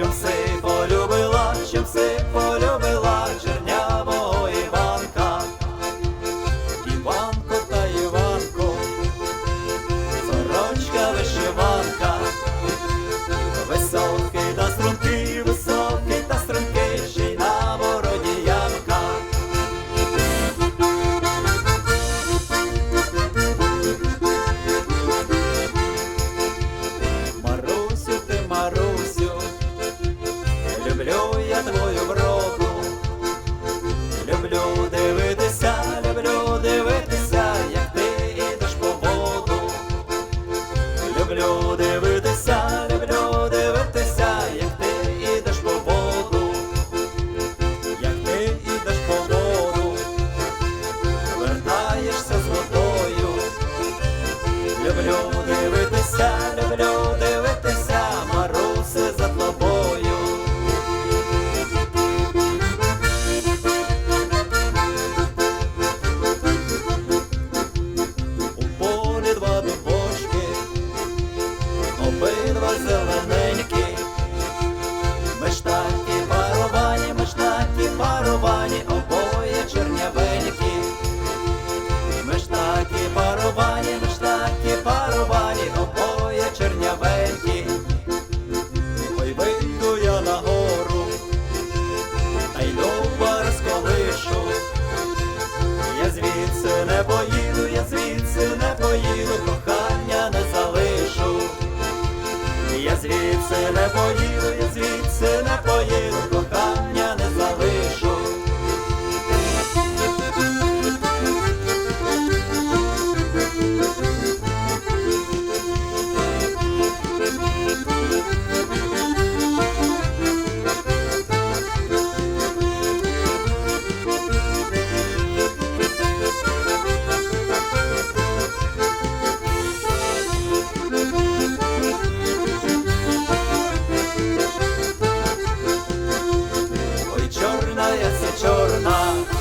чимси полюбила, чимси полюбила. люблю я твою вроду, люблю дивитися, люблю дивитися, як ти йдеш по воду, люблю дивитися, люблю дивитися, як ти йдеш по воду, як ти йдеш по воду, вертаєшся з водою, люблю дивитися, люблю. Обидва зелененькі. Ми ж такі паровані, такі паровані, обоє чернявенькі. Ми ж такі паровані, обоє чернявенькі. Ой, вийду я на гору, та й. Я звідси не поїду, Василе, подій. черная, вся чорна.